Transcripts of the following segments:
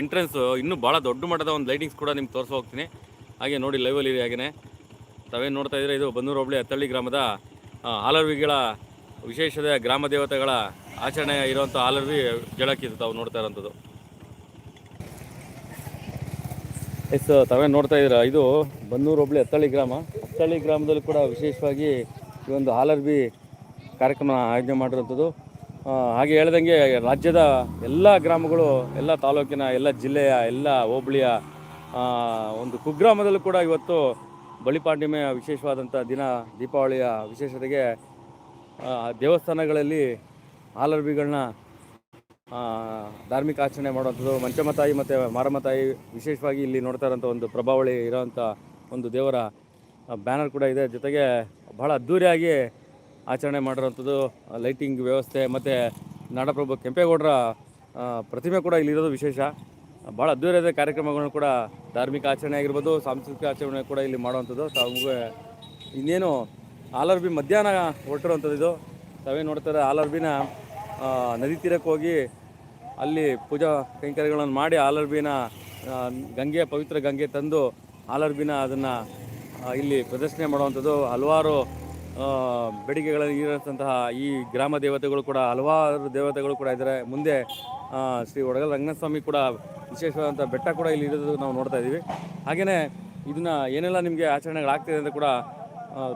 Entrance ಇನ್ನೂ ಭಾಳ ದೊಡ್ಡ ಮಟ್ಟದ ಒಂದು ಲೈಟಿಂಗ್ಸ್ ಕೂಡ ನಿಮ್ಗೆ ತೋರಿಸಿ ಹೋಗ್ತೀನಿ. ಹಾಗೆ ನೋಡಿ ಲೈವಲ್ಲಿ ಹಾಗೆಯೇ ತಾವೇನು ನೋಡ್ತಾ ಇದ್ರೆ ಇದು ಬನ್ನೂರು ಹೋಬಳಿ ಹತ್ತಳ್ಳಿ ಗ್ರಾಮದ ಹಾಲರ್ವಿಗಳ ವಿಶೇಷದ ಗ್ರಾಮ ದೇವತೆಗಳ ಆಚರಣೆ ಇರುವಂಥ ಹಾಲರ್ವಿ ಜಳಕ್ಕಿದು ತಾವು ನೋಡ್ತಾ ಇರೋಂಥದ್ದು. ಎಸ್ ತಾವೇನು ನೋಡ್ತಾ ಇದ್ದೀರಾ ಇದು ಬನ್ನೂರು ಹೋಬಳಿ ಹತ್ತಳ್ಳಿ ಗ್ರಾಮ. ಹತ್ತಳ್ಳಿ ಗ್ರಾಮದಲ್ಲಿ ಕೂಡ ವಿಶೇಷವಾಗಿ ಈ ಒಂದು ಹಾಲರ್ವಿ ಕಾರ್ಯಕ್ರಮ ಆಯೋಜನೆ ಮಾಡಿರುವಂಥದ್ದು. ಆ, ಹಾಗೆ ಹೇಳ್ದಂಗೆ ರಾಜ್ಯದ ಎಲ್ಲ ಗ್ರಾಮಗಳು, ಎಲ್ಲ ತಾಲೂಕಿನ, ಎಲ್ಲ ಜಿಲ್ಲೆಯ, ಎಲ್ಲ ಹೋಬಳಿಯ ಒಂದು ಕುಗ್ರಾಮದಲ್ಲೂ ಕೂಡ ಇವತ್ತು ಬಲಿಪಾಂಡಿಮೆಯ ವಿಶೇಷವಾದಂಥ ದಿನ, ದೀಪಾವಳಿಯ ವಿಶೇಷತೆಗೆ ದೇವಸ್ಥಾನಗಳಲ್ಲಿ ಹಾಲರ್ಬಿಗಳನ್ನ ಧಾರ್ಮಿಕ ಆಚರಣೆ ಮಾಡುವಂಥದ್ದು. ಮಂಚಮತಾಯಿ ಮತ್ತು ಮಾರಮ್ಮ ತಾಯಿ ವಿಶೇಷವಾಗಿ ಇಲ್ಲಿ ನೋಡ್ತಾ ಇರೋಂಥ ಒಂದು ಪ್ರಭಾವಳಿ ಇರೋವಂಥ ಒಂದು ದೇವರ ಬ್ಯಾನರ್ ಕೂಡ ಇದೆ. ಜೊತೆಗೆ ಬಹಳ ಅದ್ಧೂರಿಯಾಗಿ ಆಚರಣೆ ಮಾಡಿರೋವಂಥದ್ದು ಲೈಟಿಂಗ್ ವ್ಯವಸ್ಥೆ ಮತ್ತು ನಾಡಪ್ರಭು ಕೆಂಪೇಗೌಡರ ಪ್ರತಿಮೆ ಕೂಡ ಇಲ್ಲಿರೋದು ವಿಶೇಷ. ಭಾಳ ಅದ್ಧೂರಿಯಾದ ಕಾರ್ಯಕ್ರಮಗಳನ್ನು ಕೂಡ ಧಾರ್ಮಿಕ ಆಚರಣೆ ಆಗಿರ್ಬೋದು, ಸಾಂಸ್ಕೃತಿಕ ಆಚರಣೆ ಕೂಡ ಇಲ್ಲಿ ಮಾಡುವಂಥದ್ದು. ತಾವು ಇನ್ನೇನು ಆಲರ್ಬಿ ಮಧ್ಯಾಹ್ನ ಹೊರಟಿರುವಂಥದ್ದು ಇದು. ತಾವೇ ನೋಡ್ತಾರೆ ಆಲರ್ಬಿನ ನದಿ ತೀರಕ್ಕೆ ಹೋಗಿ ಅಲ್ಲಿ ಪೂಜಾ ಕೈಂಕರ್ಯಗಳನ್ನು ಮಾಡಿ ಆಲರ್ಬಿನ ಗಂಗೆ, ಪವಿತ್ರ ಗಂಗೆ ತಂದು ಆಲರ್ಬಿನ ಅದನ್ನು ಇಲ್ಲಿ ಪ್ರದರ್ಶನೆ ಮಾಡುವಂಥದ್ದು. ಹಲವಾರು ಆ, ಬೇಡಿಕೆಗಳನ್ನು ಈಡೇರಿಸಿದಂತಹ ಈ ಗ್ರಾಮ ದೇವತೆಗಳು ಕೂಡ ಹಲವಾರು ದೇವತೆಗಳು ಕೂಡ ಇದ್ದಾರೆ. ಮುಂದೆ ಶ್ರೀ ಒಡಗಲ್ ರಂಗನಾಥಸ್ವಾಮಿ ಕೂಡ ವಿಶೇಷವಾದಂಥ ಬೆಟ್ಟ ಕೂಡ ಇಲ್ಲಿ ಇರೋದು ನಾವು ನೋಡ್ತಾ ಇದ್ದೀವಿ. ಹಾಗೆಯೇ ಇದನ್ನು ಏನೆಲ್ಲ ನಿಮಗೆ ಆಚರಣೆಗಳಾಗ್ತಿದೆ ಅಂತ ಕೂಡ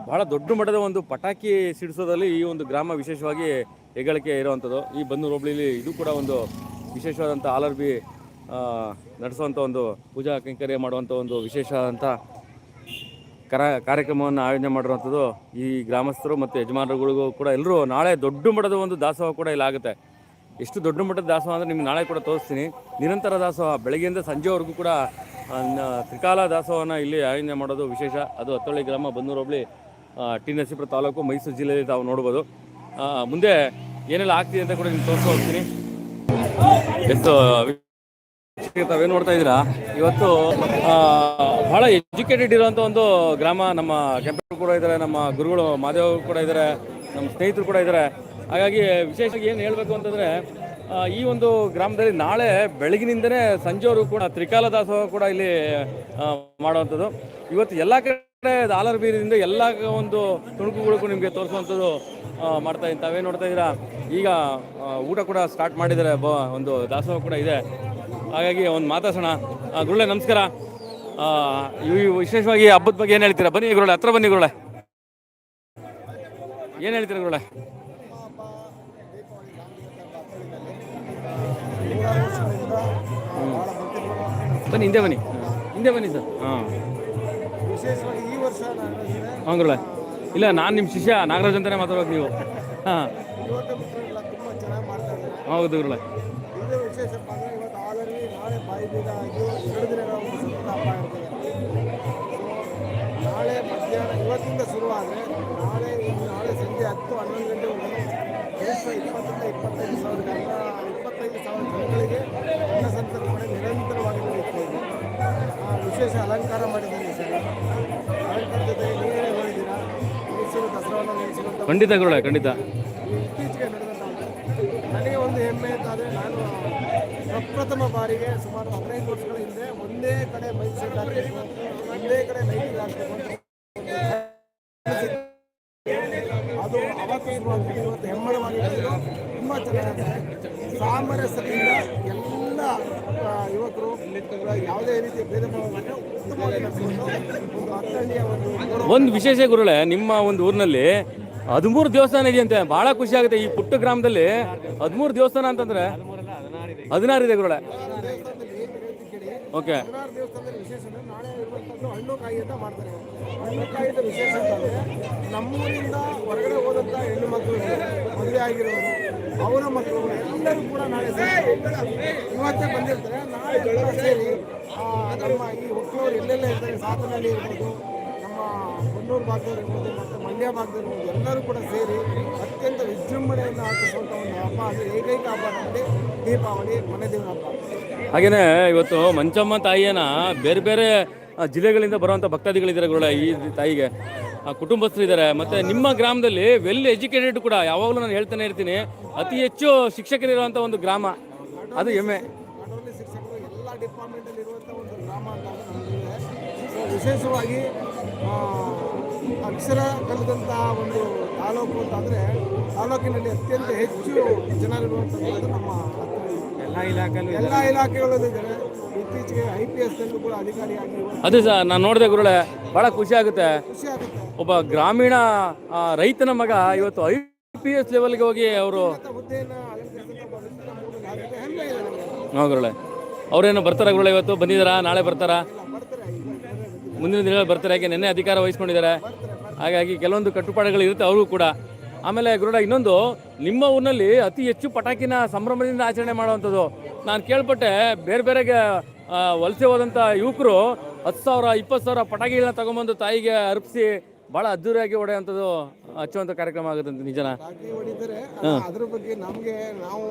ಬಹಳ ದೊಡ್ಡ ಮಟ್ಟದ ಒಂದು ಪಟಾಕಿ ಸಿಡಿಸೋದಲ್ಲಿ ಈ ಒಂದು ಗ್ರಾಮ ವಿಶೇಷವಾಗಿ ಹೆಗಳಿಕೆ ಇರುವಂಥದ್ದು. ಈ ಬನ್ನೂರು ಹೋಬಳಿಲಿ ಇದು ಕೂಡ ಒಂದು ವಿಶೇಷವಾದಂಥ ಆಲರ್ಬಿ ನಡೆಸುವಂಥ ಒಂದು ಪೂಜಾ ಕೈಂಕರ್ಯ ಮಾಡುವಂಥ ಒಂದು ವಿಶೇಷವಾದಂಥ ಕರ ಕಾರ್ಯಕ್ರಮವನ್ನು ಆಯೋಜನೆ ಮಾಡಿರುವಂಥದ್ದು ಈ ಗ್ರಾಮಸ್ಥರು ಮತ್ತು ಯಜಮಾನರುಗಳಿಗೂ ಕೂಡ ಎಲ್ಲರೂ ನಾಳೆ ದೊಡ್ಡ ಮಟ್ಟದ ಒಂದು ದಾಸೋಹ ಕೂಡ ಇಲ್ಲಾಗುತ್ತೆ ಎಷ್ಟು ದೊಡ್ಡ ಮಟ್ಟದ ದಾಸೋಹ ಅಂದರೆ ನಿಮ್ಗೆ ನಾಳೆ ಕೂಡ ತೋರಿಸ್ತೀನಿ. ನಿರಂತರ ದಾಸೋಹ, ಬೆಳಗ್ಗೆಯಿಂದ ಸಂಜೆವರೆಗೂ ಕೂಡ ತ್ರಿಕಾಲ ದಾಸೋಹನ ಇಲ್ಲಿ ಆಯೋಜನೆ ಮಾಡೋದು ವಿಶೇಷ. ಅದು ಹತ್ತೊಳ್ಳಿ ಗ್ರಾಮ ಬನ್ನೂರು ಹೋಬಳಿ ಟಿ ನರಸೀಪುರ ತಾಲೂಕು ಮೈಸೂರು ಜಿಲ್ಲೆಯಲ್ಲಿ ತಾವು ನೋಡ್ಬೋದು. ಮುಂದೆ ಏನೆಲ್ಲ ಆಗ್ತಿದೆ ಅಂತ ಕೂಡ ನಿಮ್ಗೆ ತೋರಿಸ್ತಾ ಹೋಗ್ತೀನಿ. ಎಷ್ಟು ತಾವೇನು ನೋಡ್ತಾ ಇದ್ದೀರಾ? ಇವತ್ತು ಬಹಳ ಎಜುಕೇಟೆಡ್ ಇರುವಂಥ ಒಂದು ಗ್ರಾಮ. ನಮ್ಮ ಕೆಂಪೇಗೌಡರು ಕೂಡ ಇದ್ದಾರೆ, ನಮ್ಮ ಗುರುಗಳು ಮಾದೇವ್ ಕೂಡ ಇದ್ದಾರೆ, ನಮ್ಮ ಸ್ನೇಹಿತರು ಕೂಡ ಇದ್ದಾರೆ. ಹಾಗಾಗಿ ವಿಶೇಷವಾಗಿ ಏನು ಹೇಳಬೇಕು ಅಂತಂದರೆ ಈ ಒಂದು ಗ್ರಾಮದಲ್ಲಿ ನಾಳೆ ಬೆಳಗಿನಿಂದನೇ ಸಂಜೆವರು ಕೂಡ ತ್ರಿಕಾಲ ದಾಸೋಹ ಕೂಡ ಇಲ್ಲಿ ಮಾಡುವಂಥದ್ದು. ಇವತ್ತು ಎಲ್ಲ ಕಡೆ ಆಲರ್ ಬೀರದಿಂದ ಎಲ್ಲ ಒಂದು ತುಣುಕುಗಳಿಗೂ ನಿಮಗೆ ತೋರಿಸುವಂಥದ್ದು ಮಾಡ್ತಾ ಇದ್ದೀನಿ ನೋಡ್ತಾ ಇದ್ದೀರಾ. ಈಗ ಊಟ ಕೂಡ ಸ್ಟಾರ್ಟ್ ಮಾಡಿದ್ದಾರೆ ಒಂದು ದಾಸೋಹ ಕೂಡ ಇದೆ. ಹಾಗಾಗಿ ಒಂದು ಮಾತಾಡ್ಸೋಣ. ಗುರುಳೆ ನಮಸ್ಕಾರ. ಇವು ವಿಶೇಷವಾಗಿ ಹಬ್ಬದ ಬಗ್ಗೆ ಏನು ಹೇಳ್ತೀರಾ? ಬನ್ನಿ ಗುರುಳೆ ಹತ್ರ ಬನ್ನಿ ಗುರುಳೆ ಏನು ಹೇಳ್ತೀರಾ ಗುರುಳೆ ಬನ್ನಿ, ಹಿಂದೆ ಬನ್ನಿ. ಹಿಂದೆ ಬನ್ನಿ ಸರ್. ಹಾಂ. ಹಾಂ ಗುರುಳೆ ಇಲ್ಲ, ನಾನು ನಿಮ್ಮ ಶಿಷ್ಯ, ನಾಗರಾಜ್ ಅಂತಲೇ ಮಾತಾಡೋದು ನೀವು. ಹಾಂ. ಹೌದು ಗುರುಳೆ ಇವತ್ತಿಂದ ಶುರುವಾದರೆ ನಾಳೆ ನಾಳೆ ಸಂಜೆ ಹತ್ತು ಹನ್ನೊಂದು ಗಂಟೆವರೆಗೆ ಕನಿಷ್ಠ ಇಪ್ಪತ್ತರಿಂದ ಇಪ್ಪತ್ತೈದು ಸಾವಿರ ಜನ ಇಪ್ಪತ್ತೈದು ಸಾವಿರ ಜನಗಳಿಗೆ ಅನ್ನ ಸಂತರ್ಪಣೆ ನಿರಂತರವಾಗಿ ನಡೆಯುತ್ತೇವೆ ವಿಶೇಷ ಅಲಂಕಾರ ಮಾಡಿದ್ದೀನಿ ಸರ್ ಅಲಂಕಾರ ಜೊತೆ ನೀವೇ ಹೇಳಿದ್ದೀರಾ ಮೈಸೂರು ದಸರಾವನ್ನು ನೆನೆಸಿರುವಂಥ ಖಂಡಿತ ಗುರುಳೆ ಖಂಡಿತ. ಇತ್ತೀಚೆಗೆ ನಡೆದಂಥ ನನಗೆ ಒಂದು ಹೆಮ್ಮೆ ಅಂತಾದರೆ ನಾನು ಪ್ರಪ್ರಥಮ ಬಾರಿಗೆ ಸುಮಾರು ಹದಿನೈದು ವರ್ಷಗಳ ಹಿಂದೆ ಒಂದೇ ಕಡೆ ಮೈಸೂರು ಒಂದೇ ಕಡೆ ಲೈಟಿಂಗ್ ಇವತ್ತು ಹೆಮ್ಮರವಾಗಿ ತುಂಬ ಚೆನ್ನಾಗಿದೆ ಸಾಮರಸ್ಯದಿಂದ ಎಲ್ಲ ಯುವಕರು ಯಾವುದೇ ರೀತಿಯ ಭೇದ ಭಾವವನ್ನು ಉತ್ತಮವಾಗಿ ಒಂದು ಒಂದು ವಿಶೇಷ ಗುರುಳೆ ನಿಮ್ಮ ಒಂದು ಊರಿನಲ್ಲಿ ಹದಿಮೂರು ದೇವಸ್ಥಾನ ಇದೆಯಂತೆ. ಬಹಳ ಖುಷಿ ಆಗುತ್ತೆ. ಈ ಪುಟ್ಟ ಗ್ರಾಮದಲ್ಲಿ ಹದಿಮೂರು ದೇವಸ್ಥಾನ ಅಂತಂದ್ರೆ ಹದಿನಾರು ಇದೆ ಗುರುಳೆ ಓಕೆ ಇರುವಂಥದ್ದು ಹಣ್ಣು ಕಾಯಿ ಅಂತ ಮಾಡ್ತಾರೆ. ಹಣ್ಣು ಕಾಯಿದ ವಿಶೇಷ ಅಂತಂದ್ರೆ ನಮ್ಮೂರಿಂದ ಹೊರಗಡೆ ಹೋದಂಥ ಹೆಣ್ಣು ಮಕ್ಕಳು, ಮದುವೆ ಆಗಿರೋರು, ಅವರ ಮಕ್ಕಳು, ಎಲ್ಲರೂ ಕೂಡ ನಾಳೆ ಇವತ್ತೇ ಬಂದಿರ್ತಾರೆ. ನಾಳೆ ಬೆಳಗ್ಗೆ ಸೇರಿ ನಮ್ಮ ಈ ಒಕ್ಕಲವರು ಎಲ್ಲೆಲ್ಲ ಇರ್ತಾರೆ ಸಾತನಹಳ್ಳಿ ಇರ್ಬೋದು, ನಮ್ಮ ಹೊನ್ನೂರು ಭಾಗದವ್ರು ಇರ್ಬೋದು, ಮತ್ತು ಮಂಡ್ಯ ಇರ್ಬೋದು, ಎಲ್ಲರೂ ಕೂಡ ಸೇರಿ ಅತ್ಯಂತ ವಿಜೃಂಭಣೆಯಿಂದ ಆಚರಿಸುವಂಥ ಒಂದು ಹಬ್ಬ ಅಂದರೆ ಏಕೈಕ ಹಬ್ಬ ನಮ್ಮಲ್ಲಿ ದೀಪಾವಳಿ, ಮನೆ ದೇವರ ಹಬ್ಬ ಹಾಗೆಯೇ ಇವತ್ತು ಮಂಚಮ್ಮ ತಾಯಿಯನ್ನ ಬೇರೆ ಬೇರೆ ಜಿಲ್ಲೆಗಳಿಂದ ಬರುವಂಥ ಭಕ್ತಾದಿಗಳಿದ್ದಾರೆ ಗುರುಳ ಈ ತಾಯಿಗೆ. ಕುಟುಂಬಸ್ಥರು ಇದ್ದಾರೆ ಮತ್ತು ನಿಮ್ಮ ಗ್ರಾಮದಲ್ಲಿ ವೆಲ್ ಎಜುಕೇಟೆಡ್ ಕೂಡ, ಯಾವಾಗಲೂ ನಾನು ಹೇಳ್ತಾನೆ ಇರ್ತೀನಿ, ಅತಿ ಹೆಚ್ಚು ಶಿಕ್ಷಕರಿರುವಂಥ ಒಂದು ಗ್ರಾಮ, ಅದು ಹೆಮ್ಮೆ ವಿಶೇಷವಾಗಿ ಅಕ್ಷರ ಕಲಿತಂಥ ಒಂದು ತಾಲೂಕು ಅಂತಂದರೆ ತಾಲೂಕಿನಲ್ಲಿ ಅತ್ಯಂತ ಹೆಚ್ಚು ಜನರಿರುವಂಥದ್ದು ನಮ್ಮ. ಎಲ್ಲ ಸರ್ ಎಲ್ಲ ಇಲಾಖೆಗಳಲ್ಲೂ ಇದ್ದಾರೆ. ಇತ್ತೀಚೆಗೆ ಐ ಪಿ ಎಸ್ನಲ್ಲೂ ಕೂಡ ಅಧಿಕಾರಿಯಾಗಿ ಇವತ್ತು ಅದು ಸಹ ನಾನು ನೋಡಿದೆ ಗುರುಳೆ ಬಹಳ ಖುಷಿ ಆಗುತ್ತೆ. ಖುಷಿ ಆಗುತ್ತೆ. ಒಬ್ಬ ಗ್ರಾಮೀಣ ಆ, ರೈತನ ಮಗ ಇವತ್ತು ಐ ಪಿ ಎಸ್ ಲೆವೆಲ್ಗೆ ಹೋಗಿ ಅವರು ಹುದ್ದೆಯನ್ನು ಹೆಮ್ಮೆ ಇದೆ ನಮಗೆ. ಹಾಂ ಗುರುಳೆ ಅವ್ರೇನು ಬರ್ತಾರ ಗುರುಳೆ ಇವತ್ತು? ಬಂದಿದ್ದಾರಾ ನಾಳೆ ಬರ್ತಾರೆ. ಮುಂದಿನ ದಿನಗಳಲ್ಲಿ ಬರ್ತಾರೆ. ಯಾಕೆ ನಿನ್ನೆ ಅಧಿಕಾರ ವಹಿಸ್ಕೊಂಡಿದ್ದಾರೆ. ಹಾಗಾಗಿ ಕೆಲವೊಂದು ಕಟ್ಟುಪಾಡುಗಳು ಇರುತ್ತೆ ಅವರು ಕೂಡ. ಆಮೇಲೆ ಗುರುಡ ಇನ್ನೊಂದು ನಿಮ್ಮ ಊರಿನಲ್ಲಿ ಅತಿ ಹೆಚ್ಚು ಪಟಾಕಿನ ಸಂಭ್ರಮದಿಂದ ಆಚರಣೆ ಮಾಡುವಂಥದ್ದು. ನಾನು ಕೇಳ್ಪಟ್ಟೆ ಬೇರೆ ಬೇರೆಗೆ ವಲಸೆ ಹೋದಂಥ ಯುವಕರು ಹತ್ತು ಸಾವಿರ ಇಪ್ಪತ್ತು ಸಾವಿರ ಪಟಾಕಿಗಳನ್ನ ತಗೊಂಬಂದು ತಾಯಿಗೆ ಅರ್ಪಿಸಿ ಭಾಳ ಅದ್ದೂರಿಯಾಗಿ ಹೊಡೆಯುವಂಥದ್ದು ಹಚ್ಚುವಂಥ ಕಾರ್ಯಕ್ರಮ ಆಗುತ್ತಂತ ನಿಜನ? ಅದ್ರ ಬಗ್ಗೆ ನಮಗೆ ನಾವು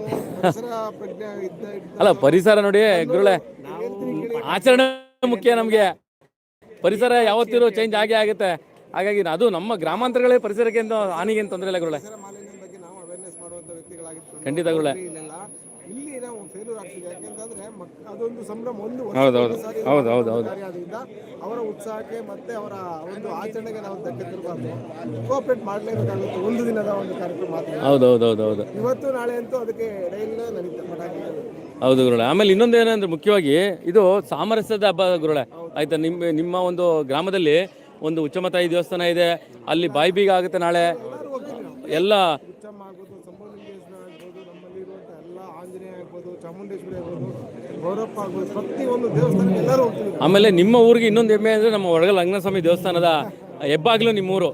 ಅಲ್ಲ ಪರಿಸರ ನೋಡಿ ಗುರುಳೆ ಆಚರಣೆ ಮುಖ್ಯ ನಮಗೆ. ಪರಿಸರ ಯಾವತ್ತಿರೋ ಚೇಂಜ್ ಆಗೇ ಆಗುತ್ತೆ. ಹಾಗಾಗಿ ಅದು ನಮ್ಮ ಗ್ರಾಮಾಂತರಗಳೇ ಪರಿಸರಕ್ಕೆ ಎಂದು ಹಾನಿಗೆ ಏನು ತೊಂದರೆ ಇಲ್ಲ ಗುರುಳೆ ಖಂಡಿತ ಗುರುಳೆ ಇಲ್ಲಿ ನಾವು ಫೇಲ್ಯೂರ್ ಆಗ್ತಿದೆ. ಯಾಕೆಂತಂದ್ರೆ ಅದೊಂದು ಸಂಭ್ರಮ ಒಂದು ಹೌದು, ಹೌದು. ವರ್ಷಕ್ಕೊಂದು ಸಾರಿ ಹೌದು, ಹೌದು, ಹೌದು. ಅವರ ಉತ್ಸಾಹಕ್ಕೆ ಮತ್ತೆ ಅವರ ಒಂದು ಆಚರಣೆಗೆ ನಾವು ಧಕ್ಕೆ ತಿರುಗಬಾರ್ದು ಕೋಆಪರೇಟ್ ಮಾಡಲೇಬೇಕಾಗುತ್ತೆ. ಒಂದು ದಿನದ ಒಂದು ಕಾರ್ಯಕ್ರಮ ಮಾತ್ರ. ಹೌದು ಹೌದು ಹೌದು ಹೌದು. ಇವತ್ತು ನಾಳೆ ಅಂತೂ ಅದಕ್ಕೆ ಡೈಲಿ ಪಟಾಕಿ ಹೌದು ಗುರುಳೆ ಆಮೇಲೆ ಇನ್ನೊಂದು ಏನಂದ್ರೆ ಮುಖ್ಯವಾಗಿ ಇದು ಸಾಮರಸ್ಯದ ಹಬ್ಬ ಗುರುಳೆ ಆಯ್ತಾ ನಿಮ್ಮ ನಿಮ್ಮ ಒಂದು ಗ್ರಾಮದಲ್ಲಿ ಒಂದು ಉಚ್ಚಮತಾಯಿ ದೇವಸ್ಥಾನ ಇದೆ. ಅಲ್ಲಿ ಬಾಯಿ ಬೀಗ ಆಗುತ್ತೆ ನಾಳೆ. ಎಲ್ಲ ಆಮೇಲೆ ನಿಮ್ಮ ಊರಿಗೆ ಇನ್ನೊಂದು ಹೆಮ್ಮೆ ಅಂದರೆ ನಮ್ಮ ಒಳಗಲ್ ರಂಗನಸ್ವಾಮಿ ದೇವಸ್ಥಾನದ ಹೆಬ್ಬಾಗ್ಲು ನಿಮ್ಮೂರು.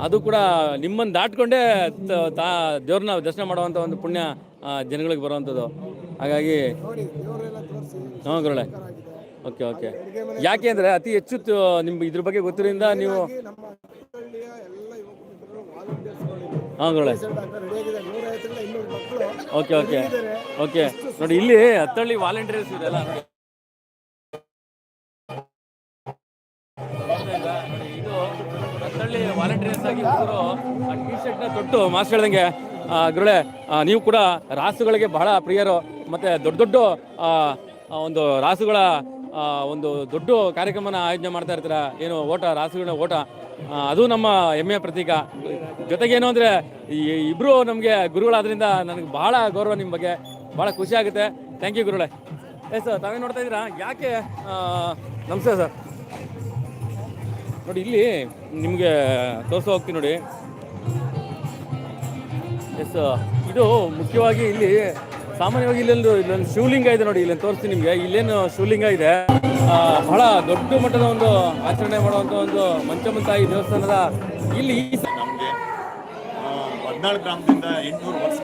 ಅದು ಕೂಡ ನಿಮ್ಮನ್ನು ದಾಟ್ಕೊಂಡೇ ತ- ದೇವ್ರನ್ನ ದರ್ಶನ ಮಾಡುವಂಥ ಒಂದು ಪುಣ್ಯ ಜನಗಳಿಗೆ ಬರುವಂಥದ್ದು ಹಾಗಾಗಿ ಹಾಂ ಗುರುಳೆ ಓಕೆ ಓಕೆ. ಯಾಕೆ ಅಂದರೆ ಅತಿ ಹೆಚ್ಚು ನಿಮ್ಗೆ ಇದ್ರ ಬಗ್ಗೆ ಗೊತ್ತಿರೋದ್ರಿಂದ ನೀವು ನಮ್ಮ ಹಳ್ಳಿಯ ಎಲ್ಲ ವಾಲಂಟಿಯರ್ಸ್ಗಳಿದ್ದಾರೆ. ಹಾಂ ಗುರುಳೆ ಓಕೆ ಓಕೆ. ಓಕೆ. ನೋಡಿ ಇಲ್ಲಿ ಹತ್ತಳ್ಳಿ ವಾಲಂಟಿಯರ್ಸ್ ಇದೆಲ್ಲ ನೋಡಿ. ಇದು ಹತ್ತಳ್ಳಿ ವಾಲಂಟಿಯರ್ಸ್ ಆಗಿ ಹುಡುಗರು ಟಿ ಶರ್ಟ್ನ ತೊಟ್ಟು ಮಾಸ್ಟರ್ ಹೇಳ್ದಂಗೆ ಗುರುಳೆ ನೀವು ಕೂಡ ರಾಸುಗಳಿಗೆ ಬಹಳ ಪ್ರಿಯರು. ಮತ್ತೆ ದೊಡ್ಡ ದೊಡ್ಡ ಒಂದು ರಾಸುಗಳ ಒಂದು ದೊಡ್ಡ ಕಾರ್ಯಕ್ರಮನ ಆಯೋಜನೆ ಮಾಡ್ತಾ ಇರ್ತೀರ? ಏನು ಓಟ ರಾಸುಗಳ ಓಟ? ಅದು ನಮ್ಮ ಹೆಮ್ಮೆಯ ಪ್ರತೀಕ. ಜೊತೆಗೇನು ಅಂದರೆ, ಈ ಇಬ್ಬರು ನಮಗೆ ಗುರುಗಳಾದ್ರಿಂದ ನನಗೆ ಬಹಳ ಗೌರವ ನಿಮ್ಮ ಬಗ್ಗೆ. ಭಾಳ ಖುಷಿ ಆಗುತ್ತೆ. ಥ್ಯಾಂಕ್ ಯು ಗುರುಳೆ ಎಸ್ ಸರ್ ತಾವೇ ನೋಡ್ತಾ ಇದ್ದೀರಾ? ಯಾಕೆ ನಮಸ್ತೆ ಸರ್ ನೋಡಿ, ಇಲ್ಲಿ ನಿಮಗೆ ತೋರಿಸೋ ಹೋಗ್ತೀನಿ ನೋಡಿ. ಎಸ್ ಇದು ಮುಖ್ಯವಾಗಿ ಇಲ್ಲಿ ಸಾಮಾನ್ಯವಾಗಿ ಇಲ್ಲೊಂದು ಇಲ್ಲೊಂದು ಶಿವಲಿಂಗ ಇದೆ ನೋಡಿ ಇಲ್ಲೊಂದು ತೋರಿಸ್ತೀನಿ ನಿಮಗೆ. ಇಲ್ಲೇನು ಶಿವಲಿಂಗ ಇದೆ. ಬಹಳ ದೊಡ್ಡ ಮಟ್ಟದ ಒಂದು ಆಚರಣೆ ಮಾಡುವಂಥ ಒಂದು ಮಂಚಮಂತಾಯಿ ದೇವಸ್ಥಾನದ ಇಲ್ಲಿ ನಮಗೆ ಹದಿನಾಳು ಗ್ರಾಮದಿಂದ ಎಂಟುನೂರು ವರ್ಷ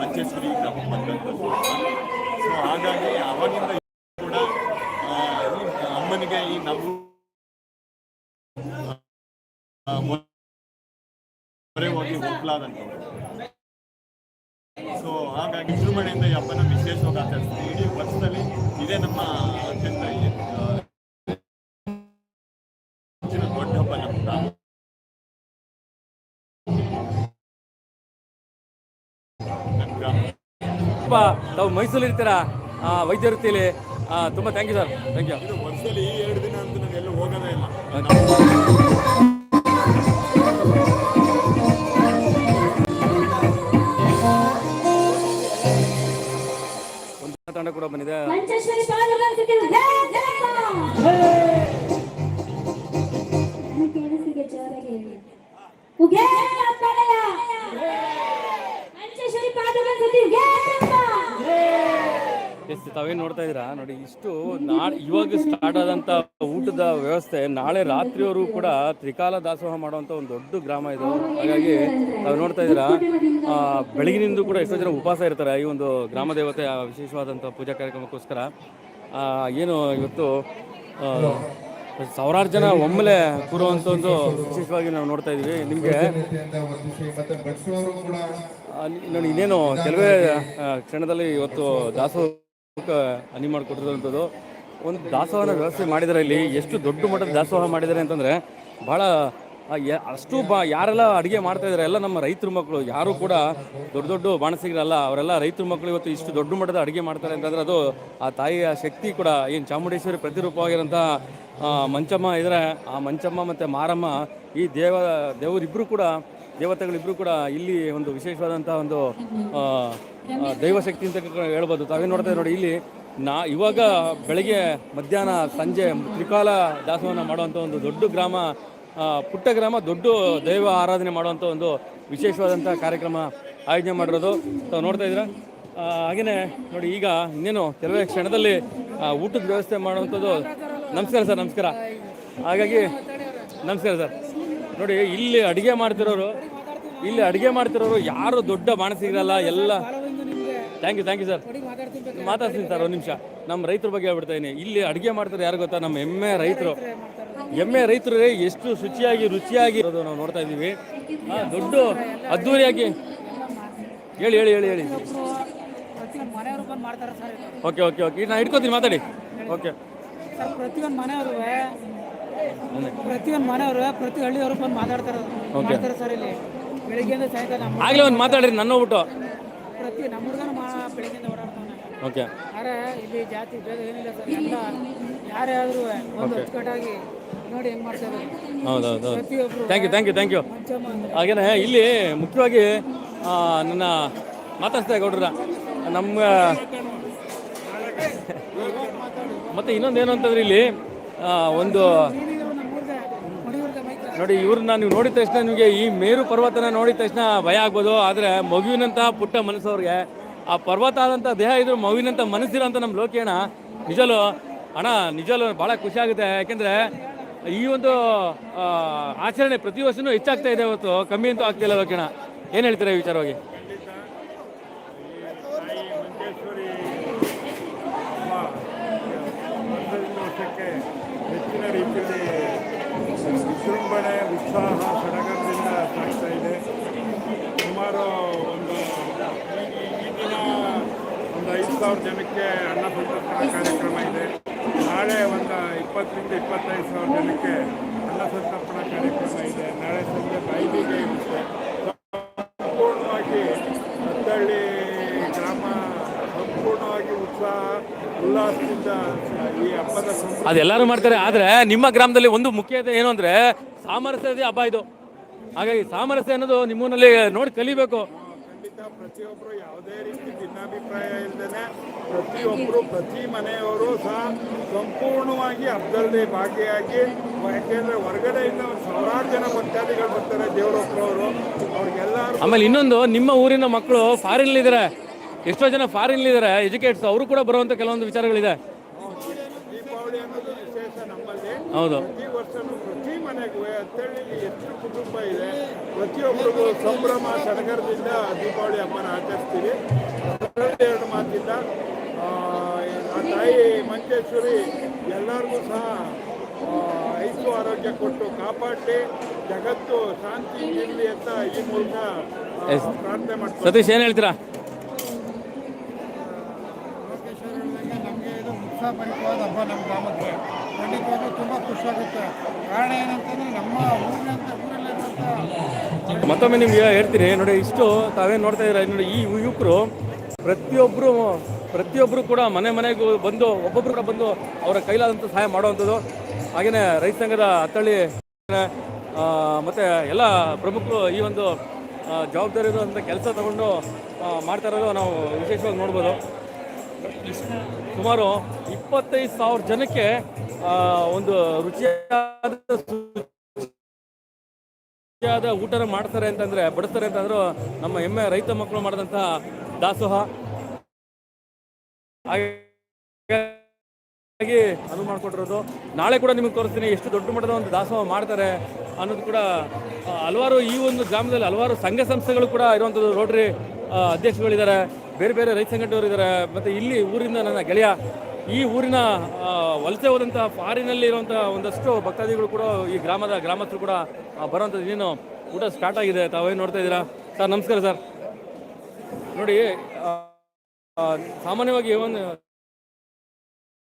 ಮಂಚೇಶ್ವರಿ ಗ್ರಾಮಕ್ಕೆ ಬಂದಂಥದ್ದು ಸೊ ಹಾಗಾಗಿ ಅವಾಗಿಂದ ಕೂಡ ಅಮ್ಮನಿಗೆ ಈ ಆ, ಮೊರೆ ಹೋಗಿ ಹೋಗ್ಲಾದಂಥವ್ರು ಸೊ ಹಾಗಾಗಿ ವಿಜೃಂಭಣೆಯಿಂದ ಈ ಹಬ್ಬನ ವಿಶೇಷವಾಗಿ ಆಚರಿಸ್ತೀವಿ ಇಡೀ ವರ್ಷದಲ್ಲಿ ಇದೇ ನಮ್ಮ ಅತ್ಯಂತ ಹೆಚ್ಚಿನ ದೊಡ್ಡ ಹಬ್ಬ ನಮ್ಮ ತುಂಬ ತಾವು ಮೈಸೂರಲ್ಲಿ ಇರ್ತೀರಾ? ಆ, ವೈದ್ಯ ವೃತ್ತಿಯಲ್ಲಿ ತುಂಬಾ ತುಂಬ thank you sir thank you ಇದು ವರ್ಷದಲ್ಲಿ ಈ ಎರಡು ದಿನ ಅಂತ ನಾನು ಎಲ್ಲೂ ಹೋಗೋದೇ ಇಲ್ಲ. ತಂಡ ಕೂಡ ಬಂದಿದೆ. ಜೋರಾಗಿ ಎಸ್ ತಾವೇನು ನೋಡ್ತಾ ಇದ್ದೀರಾ? ನೋಡಿ, ಇಷ್ಟು ನಾಳೆ ಇವಾಗ ಸ್ಟಾರ್ಟ್ ಆದಂಥ ಊಟದ ವ್ಯವಸ್ಥೆ, ನಾಳೆ ರಾತ್ರಿಯವರು ಕೂಡ ತ್ರಿಕಾಲ ದಾಸೋಹ ಮಾಡುವಂಥ ಒಂದು ದೊಡ್ಡ ಗ್ರಾಮ ಇದು. ಹಾಗಾಗಿ ತಾವು ನೋಡ್ತಾ ಇದ್ದೀರಾ? ಬೆಳಗಿನಿಂದ ಕೂಡ ಎಷ್ಟೋ ಜನ ಉಪವಾಸ ಇರ್ತಾರೆ ಈ ಒಂದು ಗ್ರಾಮ ದೇವತೆ ವಿಶೇಷವಾದಂಥ ಪೂಜಾ ಕಾರ್ಯಕ್ರಮಕ್ಕೋಸ್ಕರ. ಏನು ಇವತ್ತು ಸಾವಿರಾರು ಜನ ಒಮ್ಮೆಲೆ ಕೂರುವಂಥ ಒಂದು ವಿಶೇಷವಾಗಿ ನಾವು ನೋಡ್ತಾ ಇದ್ದೀವಿ. ನಿಮಗೆ ನೋಡಿ, ಇನ್ನೇನು, ಕೆಲವೇ ಕ್ಷಣದಲ್ಲಿ ಇವತ್ತು ದಾಸೋಹಕ್ಕೆ ಹನಿ ಮಾಡಿಕೊಟ್ಟಿರುವಂಥದ್ದು. ಒಂದು ದಾಸೋಹನ ವ್ಯವಸ್ಥೆ ಮಾಡಿದರೆ ಇಲ್ಲಿ. ಎಷ್ಟು ದೊಡ್ಡ ಮಟ್ಟದ ದಾಸೋಹ ಮಾಡಿದ್ದಾರೆ ಅಂತಂದರೆ ಭಾಳ ಅಷ್ಟು ಬಾ, ಯಾರೆಲ್ಲ ಅಡುಗೆ ಮಾಡ್ತಾ ಇದ್ದಾರೆ, ಎಲ್ಲ ನಮ್ಮ ರೈತರ ಮಕ್ಕಳು, ಯಾರು ಕೂಡ ದೊಡ್ಡ ದೊಡ್ಡ ಬಾಣಸಿಗರಲ್ಲ, ಅವರೆಲ್ಲ ರೈತರ ಮಕ್ಕಳು ಇವತ್ತು ಇಷ್ಟು ದೊಡ್ಡ ಮಟ್ಟದ ಅಡುಗೆ ಮಾಡ್ತಾರೆ ಅಂತಂದರೆ ಅದು ಆ ತಾಯಿಯ ಶಕ್ತಿ ಕೂಡ, ಏನು ಚಾಮುಂಡೇಶ್ವರಿ ಪ್ರತಿರೂಪವಾಗಿರೋಂಥ ಮಂಚಮ್ಮ ಇದ್ದಾರೆ ಆ ಮಂಚಮ್ಮ ಮತ್ತು ಮಾರಮ್ಮ, ಈ ದೇವ ದೇವರಿಬ್ಬರು ಕೂಡ ದೇವತೆಗಳಿಬ್ಬರು ಕೂಡ ಇಲ್ಲಿ ಒಂದು ವಿಶೇಷವಾದಂಥ ಒಂದು ದೈವಶಕ್ತಿ ಅಂತ ಹೇಳ್ಬೋದು. ತಾವೇ ನೋಡ್ತಾ ನೋಡಿ ಇಲ್ಲಿ ನಾ ಇವಾಗ ಬೆಳಗ್ಗೆ ಮಧ್ಯಾಹ್ನ ಸಂಜೆ ತ್ರಿಕಾಲ ದಾಸೋಹನ ಮಾಡುವಂಥ ಒಂದು ದೊಡ್ಡ ಗ್ರಾಮ ಪುಟ್ಟ ಗ್ರಾಮ ದೊಡ್ಡ ದೈವ ಆರಾಧನೆ ಮಾಡುವಂಥ ಒಂದು ವಿಶೇಷವಾದಂಥ ಕಾರ್ಯಕ್ರಮ ಆಯೋಜನೆ ಮಾಡಿರೋದು. ತಾವು ನೋಡ್ತಾ ಇದ್ದೀರಾ? ಹಾಗೆಯೇ ನೋಡಿ ಈಗ ಇನ್ನೇನು ಕೆಲವೇ ಕ್ಷಣದಲ್ಲಿ ಊಟದ ವ್ಯವಸ್ಥೆ ಮಾಡುವಂಥದ್ದು. ನಮಸ್ಕಾರ ಸರ್ ನಮಸ್ಕಾರ. ಹಾಗಾಗಿ ನಮಸ್ಕಾರ ಸರ್. ನೋಡಿ ಇಲ್ಲಿ ಅಡುಗೆ ಮಾಡ್ತಿರೋರು ಇಲ್ಲಿ ಅಡುಗೆ ಮಾಡ್ತಿರೋರು ಯಾರು ದೊಡ್ಡ ಬಾಣಸಿಗಿರಲ್ಲ ಎಲ್ಲ thank you thank you sir ಮಾತಾಡ್ತೀನಿ ಸರ್ ಒಂದು ನಿಮಿಷ. ನಮ್ಮ ರೈತರ ಬಗ್ಗೆ ಹೇಳ್ಬಿಡ್ತಾ ಇದೀನಿ ಇಲ್ಲಿ ಅಡುಗೆ ಮಾಡ್ತಾರೆ ಯಾರು ಗೊತ್ತಾ? ನಮ್ಮ ಎಮ್ಮೆ ರೈತರು. ಎಮ್ಮೆ ರೈತರು ಎಷ್ಟು ಶುಚಿಯಾಗಿ ರುಚಿಯಾಗಿ ಇರೋದು ನಾವು ನೋಡ್ತಾ ಇದ್ದೀವಿ. ಆ, ದೊಡ್ಡ ಅದ್ದೂರಿಯಾಗಿ. ಹೇಳಿ ಹೇಳಿ ಹೇಳಿ ಹೇಳಿ. ಓಕೆ ಓಕೆ ಓಕೆ ನಾನು ಇಟ್ಕೋತೀನಿ ಮಾತಾಡಿ. ಓಕೆ ಪ್ರತಿಯೊಂದು ಮನೆಯವರು ಪ್ರತಿಯೊಂದು ಮನೆಯವರು ಪ್ರತಿ ಹಳ್ಳಿಯವರು ಬಂದು ಮಾತಾಡ್ತಾರೆ. ಸರ್ ಇಲ್ಲಿ. ಬೆಳಿಗ್ಗೆಯಿಂದ ಸಾಯಂಕಾಲ ನಮ್ಮ ಆಗಲೇ ಒಂದು ಮಾತಾಡ್ರಿ ನನ್ನ ಹೋಗ್ಬಿಟ್ಟು ಪ್ರತಿ ನಮ್ಮ ಹುಡುಗನ ಮಾ ಬೆಳಿಗ್ಗೆಯಿಂದ ಓಡಾಡ್ತಾನೆ. ಓಕೆ. ಆದರೆ ಇಲ್ಲಿ ಜಾತಿ ಭೇದ ಏನಿಲ್ಲ ಸರ್. ಎಲ್ಲ ಯಾರೇ ಆದರೂ ಒಂದು ಅಚ್ಚುಕಟ್ಟಾಗಿ ನೋಡಿ ಹೆಂಗೆ ಮಾಡ್ತಾ ಇದ್ದಾರೆ ಹೌದು ಪ್ರತಿಯೊಬ್ಬರು thank you thank you thank you ಹಾಗೇನೆ ಇಲ್ಲಿ ಮುಖ್ಯವಾಗಿ ನನ್ನ ಮಾತಾಡ್ತಾ ಗೌಡ್ರ ನಮ್ಮ ಮತ್ತೆ ಇನ್ನೊಂದು ಏನು ಅಂತಂದ್ರೆ ಇಲ್ಲಿ ಒಂದು ಏನಿದ್ರು ನಮ್ಮ ಊರಿಗೆ ಮಡಿಯೂರ್ಗೆ ಮೈಕ್ ನೋಡಿ, ಇವ್ರನ್ನ ನೀವು ನೋಡಿದ ತಕ್ಷಣ ನಿಮಗೆ ಈ ಮೇರು ಪರ್ವತನ ನೋಡಿದ ತಕ್ಷಣ ಭಯ ಆಗ್ಬೋದು. ಆದರೆ ಮಗುವಿನಂತಹ ಪುಟ್ಟ ಮನಸ್ಸವ್ರಿಗೆ ಆ ಪರ್ವತ ಆದಂಥ ದೇಹ ಇದ್ರು ಮಗುವಿನಂಥ ಮನಸ್ಸಿರೋಂಥ ನಮ್ಮ ಲೋಕೇಣ ನಿಜಲು ಅಣ್ಣ ನಿಜಲು ಭಾಳ ಖುಷಿ ಆಗುತ್ತೆ. ಯಾಕೆಂದರೆ ಈ ಒಂದು ಆಚರಣೆ ಪ್ರತಿ ವರ್ಷನೂ ಹೆಚ್ಚಾಗ್ತಾ ಇದೆ ಇವತ್ತು ಕಮ್ಮಿ ಅಂತೂ ಆಗ್ತಿಲ್ಲ ಲೋಕೇಣ ಏನು ಹೇಳ್ತೀರಾ ವಿಚಾರವಾಗಿ? ಉತ್ಸಾಹ ಸಡಗರದಿಂದ ಸಾಗ್ತಾ ಇದೆ. ಸುಮಾರು ಒಂದು ದಿನ ಒಂದು ಐದು ಸಾವಿರ ಜನಕ್ಕೆ ಅನ್ನ ಸಂತರ್ಪಣಾ ಕಾರ್ಯಕ್ರಮ ಇದೆ. ನಾಳೆ ಒಂದು ಇಪ್ಪತ್ತರಿಂದ ಇಪ್ಪತ್ತೈದು ಸಾವಿರ ಜನಕ್ಕೆ ಅನ್ನ ಸಂತರ್ಪಣಾ ಕಾರ್ಯಕ್ರಮ ಇದೆ. ನಾಳೆ ಸಂಜೆ ಐದಿಗೆ ಇರುತ್ತೆ. ಸಂಪೂರ್ಣವಾಗಿ ಹತ್ತಳ್ಳಿ ಉಲ್ಲಾಸದಿಂದ ಈ ಹಬ್ಬದ ಸಂಭ್ರಮ ಅದೆಲ್ಲರೂ ಮಾಡ್ತಾರೆ ಆದರೆ ನಿಮ್ಮ ಗ್ರಾಮದಲ್ಲಿ ಒಂದು ಮುಖ್ಯತೆ ಏನು ಅಂದರೆ ಸಾಮರಸ್ಯದ ಹಬ್ಬ ಇದು. ಹಾಗಾಗಿ ಸಾಮರಸ್ಯ ಅನ್ನೋದು ನಿಮ್ಮೂರಲ್ಲಿ ನೋಡಿ ಕಲಿಬೇಕು. ಖಂಡಿತ ಪ್ರತಿಯೊಬ್ಬರು ಯಾವುದೇ ರೀತಿ ಭಿನ್ನಾಭಿಪ್ರಾಯ ಇಲ್ಲದೇ ಪ್ರತಿಯೊಬ್ಬರು ಪ್ರತಿ ಮನೆಯವರು ಸಹ ಸಂಪೂರ್ಣವಾಗಿ ಹಬ್ಬದಲ್ಲಿ ಭಾಗಿಯಾಗಿ ಯಾಕೆಂದ್ರೆ ಹೊರಗಡೆಯಿಂದ ಒಂದು ಸಾವಿರಾರು ಜನ ಭಕ್ತಾದಿಗಳು ಬರ್ತಾರೆ ದೇವರೊಬ್ಬರವರು ಅವ್ರಿಗೆಲ್ಲ ಆಮೇಲೆ ಇನ್ನೊಂದು ನಿಮ್ಮ ಊರಿನ ಮಕ್ಕಳು ಫಾರಿನ್ ಫಾರಿನ್ಲಿದ್ದಾರೆ ಎಷ್ಟೋ ಜನ ಫಾರಿನ್ಲಿದ್ದಾರೆ ಎಜುಕೇಟ್ಸ್ ಅವರು ಕೂಡ ಬರುವಂಥ ಕೆಲವೊಂದು ವಿಚಾರಗಳಿದೆ. ಹೌದು. ಪ್ರತಿ ವರ್ಷನೂ ಪ್ರತಿ ಮನೆಗೂ ಅಂತೇಳಿ ಎಷ್ಟು ಕುಟುಂಬ ಇದೆ ಪ್ರತಿಯೊಬ್ಬರಿಗೂ ಸಂಭ್ರಮ ಸಡಗರದಿಂದ ದೀಪಾವಳಿ ಹಬ್ಬನ ಆಚರಿಸ್ತೀವಿ ಅದರಲ್ಲಿ ಎರಡು ಮಾತಿಲ್ಲ ತಾಯಿ ಮಂಜೇಶ್ವರಿ ಎಲ್ಲರಿಗೂ ಸಹ ಐಸು ಆರೋಗ್ಯ ಕೊಟ್ಟು ಕಾಪಾಡಿ ಜಗತ್ತು ಶಾಂತಿ ಇರಲಿ ಅಂತ ಈ ಮೂಲಕ ಪ್ರಾರ್ಥನೆ ಮಾಡ್ತೀವಿ ಸತೀಶ್, ಏನು ಹೇಳ್ತೀರಾ? ಉತ್ಸಾಹಭರಿತವಾದ ಹಬ್ಬ ನಮ್ಮ ಗ್ರಾಮಕ್ಕೆ. ಖಂಡಿತವಾಗ್ಲೂ ತುಂಬ ಖುಷಿಯಾಗುತ್ತೆ ಕಾರಣ ಏನಂತಂದ್ರೆ ನಮ್ಮ ಊರಿನಂತ ಊರಲ್ಲಿರುವಂಥ ಮತ್ತೊಮ್ಮೆ ನಿಮ್ಗೆ ಹೇಳ್ತೀನಿ, ನೋಡಿ ಇಷ್ಟು ತಾವೇನು ನೋಡ್ತಾ ಇದ್ದೀರಾ, ನೋಡಿ ಈ ಯುವಕರು ಪ್ರತಿಯೊಬ್ಬರು ಪ್ರತಿಯೊಬ್ಬರು ಕೂಡ ಮನೆ ಮನೆಗೂ ಬಂದು ಒಬ್ಬೊಬ್ಬರು ಕೂಡ ಬಂದು ಅವರ ಕೈಲಾದಂಥ ಸಹಾಯ ಮಾಡುವಂಥದ್ದು. ಹಾಗೆಯೇ ರೈತ ಸಂಘದ ಅತ್ತಳ್ಳಿ ಮತ್ತೆ ಎಲ್ಲ ಪ್ರಮುಖರು ಈ ಒಂದು ಜವಾಬ್ದಾರಿ ಇರುವಂಥ ಕೆಲಸ ತಗೊಂಡು ಮಾಡ್ತಾ ಇರೋದು ನಾವು ವಿಶೇಷವಾಗಿ ನೋಡ್ಬೋದು. ಸುಮಾರು ಇಪ್ಪತ್ತೈದು ಸಾವಿರ ಜನಕ್ಕೆ ಒಂದು ರುಚಿಯಾದ ರುಚಿಯಾದ ಊಟ ಮಾಡ್ತಾರೆ ಅಂತಂದ್ರೆ ಬಡಿಸ್ತಾರೆ ಅಂತಂದ್ರು ನಮ್ಮ ಹೆಮ್ಮೆ ರೈತ ಮಕ್ಕಳು ಮಾಡಿದಂತಹ ದಾಸೋಹ. ಅನುವು ಮಾಡಿಕೊಟ್ಟಿರೋದು ನಾಳೆ ಕೂಡ ನಿಮಗೆ ತೋರಿಸ್ತೀನಿ ಎಷ್ಟು ದೊಡ್ಡ ಮಟ್ಟದ ಒಂದು ದಾಸೋಹ ಮಾಡ್ತಾರೆ ಅನ್ನೋದು ಕೂಡ ಹಲವಾರು ಈ ಒಂದು ಗ್ರಾಮದಲ್ಲಿ ಹಲವಾರು ಸಂಘ ಸಂಸ್ಥೆಗಳು ಕೂಡ ಇರುವಂಥದ್ದು. ರೋಟ್ರಿ ಅಧ್ಯಕ್ಷಗಳಿದ್ದಾರೆ ಬೇರೆ ಬೇರೆ ರೈತ ಸಂಘಟನೆಯವರು ಇದ್ದಾರೆ. ಮತ್ತು ಇಲ್ಲಿ ಊರಿಂದ ನನ್ನ ಗೆಳೆಯ, ಈ ಊರಿನ ವಲಸೆ ಹೋದಂಥ ಫಾರಿನಲ್ಲಿ ಇರುವಂಥ ಒಂದಷ್ಟು ಭಕ್ತಾದಿಗಳು ಕೂಡ ಈ ಗ್ರಾಮದ ಗ್ರಾಮಸ್ಥರು ಕೂಡ ಬರೋವಂಥದ್ದು ಇನ್ನೇನು ಊಟ ಸ್ಟಾರ್ಟ್ ಆಗಿದೆ. ತಾವೇನು ನೋಡ್ತಾ ಇದ್ದೀರಾ? ಸರ್, ನಮಸ್ಕಾರ ಸರ್. ನೋಡಿ ಸಾಮಾನ್ಯವಾಗಿ ಒಂದು